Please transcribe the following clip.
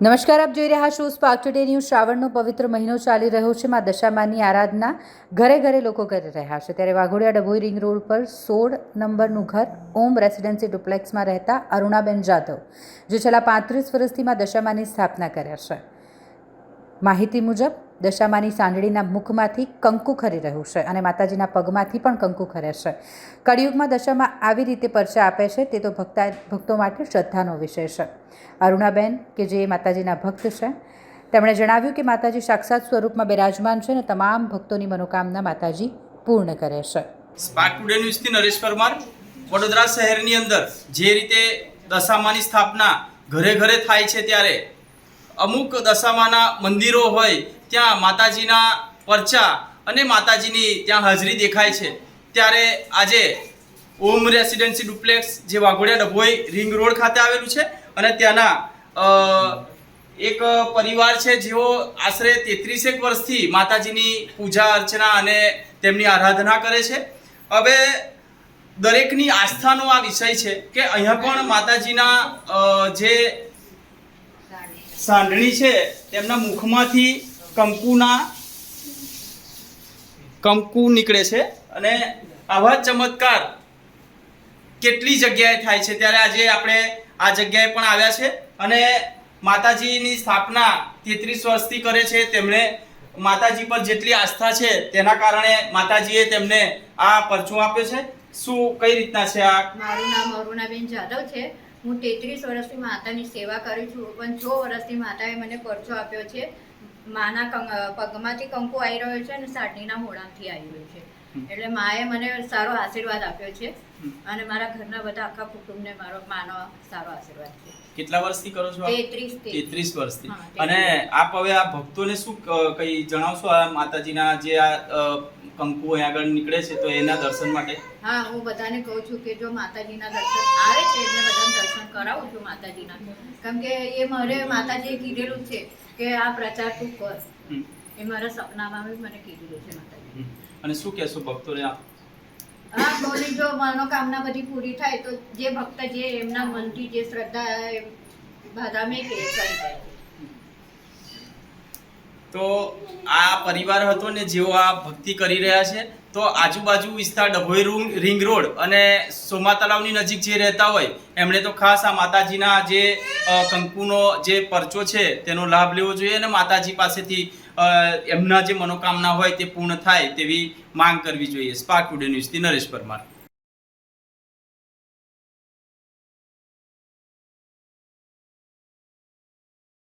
નમસ્કાર, આપ જોઈ રહ્યા છો સ્પાર્ક ટુડે ન્યૂઝ શ્રાવણનો પવિત્ર મહિનો ચાલી રહ્યો છે. માં દશામાની આરાધના ઘરે ઘરે લોકો કરી રહ્યા છે. ત્યારે વાઘોડિયા ડભોઈ રિંગ રોડ પર સોળ નંબરનું ઘર ઓમ રેસિડેન્સી ડુપ્લેક્સમાં રહેતા અરુણાબેન જાધવ, જે છેલ્લા પાંત્રીસ વર્ષથી માં દશામાની સ્થાપના કર્યા છે. માહિતી મુજબ દશામાની સાંડળીના મુખમાંથી કંકુ ખરી રહ્યું છે અને માતાજીના પગમાંથી પણ કંકુ ખરે છે. કળિયુગમાં દશામાં આવી રીતે પરચા આપે છે તે તો ભક્તા ભક્તો માટે શ્રદ્ધાનો વિષય છે. અરુણાબેન, કે જે માતાજીના ભક્ત છે, તેમણે જણાવ્યું કે માતાજી સાક્ષાત સ્વરૂપમાં બિરાજમાન છે અને તમામ ભક્તોની મનોકામના માતાજી પૂર્ણ કરે છે. સ્પાર્ક ટુડે ન્યૂઝથી નરેશ પરમાર, વડોદરા શહેરની અંદર જે રીતે દશામાની સ્થાપના ઘરે ઘરે થાય છે ત્યારે અમુક દશામાના મંદિરો હોય ત્યાં માતાજીના પરચા અને માતાજીની ત્યાં હાજરી દેખાય છે, ત્યારે આજે ઓમ રેસિડેન્સી ડુપ્લેક્સ જે વાઘોડિયા ડભોઈ રિંગ રોડ ખાતે આવેલું છે અને ત્યાંના એક પરિવાર છે જેઓ આશરે તેત્રીસેક વર્ષથી માતાજીની પૂજા અર્ચના અને તેમની આરાધના કરે છે. હવે દરેકની આસ્થાનો આ વિષય છે કે અહીંયા પણ માતાજીના જે સાંડણી છે, તેમના મુખમાંથી કંકુના કંકુ નીકળે છે અને આવા ચમત્કાર કેટલી જગ્યાએ થાય છે? ત્યારે આજે આપણે આ જગ્યાએ પણ આવ્યા છે અને માતાજીની સ્થાપના તેત્રીસ વર્ષથી કરે છે. તેમણે માતાજી પર જેટલી આસ્થા છે તેના કારણે માતાજીએ તેમને આ પરચું આપ્યો છે. શું કઈ રીતના છે આ? મારું નામ અરુણાબેન જાદવ છે. હું તેત્રીસ વર્ષથી માતાની સેવા કરું છું પણ છ વર્ષથી માતાએ મને પરચો આપ્યો છે. માના પગમાંથી કંકુ આવી રહ્યો છે અને સાડનીના મોડાથી આવી રહ્યો છે. એટલે માએ મને સારો આશીર્વાદ આપ્યો છે અને મારા ઘરના બધા આખા કુટુંબને મારો માનો સારો આશીર્વાદ છે. કેટલા વર્ષથી કરો છો? તેત્રીસ. વર્ષથી. અને આપ હવે આ ભક્તોને શું કઈ જણાવશો આ માતાજીના જે આ કંકુ આગળ નીકળે છે તો એના દર્શન માટે. હા હું બધાને કહું છું કે જો માતાજીના દર્શન આવે છે એટલે બધાને દર્શન કરાવું છું માતાજીના. કેમ કે એ મારે માતાજીએ કીધેલું છે કે આ પ્રચાર તું કર. એ મારા સપનામાં બી મને કીધેલું છે માતાજી અને શું કહેશો ભક્તોને આપ? હા બોલી જો મનોકામના બધી પૂરી થાય તો જે ભક્ત જે એમના મનથી જે શ્રદ્ધા એ બધા મેં કે કરી તો આ પરિવાર હતો ને જેઓ આ ભક્તિ કરી રહ્યા છે, તો આજુબાજુ વિસ્તાર ડભોઈ રિંગ રોડ અને સોમા તલાવની નજીક જે રહેતા હોય, એમણે તો ખાસ આ માતાજીના જે કંકુનો જે પરચો છે, તેનો લાભ લેવો જોઈએ અને માતાજી પાસેથી એમના જે મનોકામના હોય તે પૂર્ણ થાય તેવી માંગ કરવી જોઈએ. સ્પાર્ક ટુડે ન્યૂઝથી નરેશ પરમાર.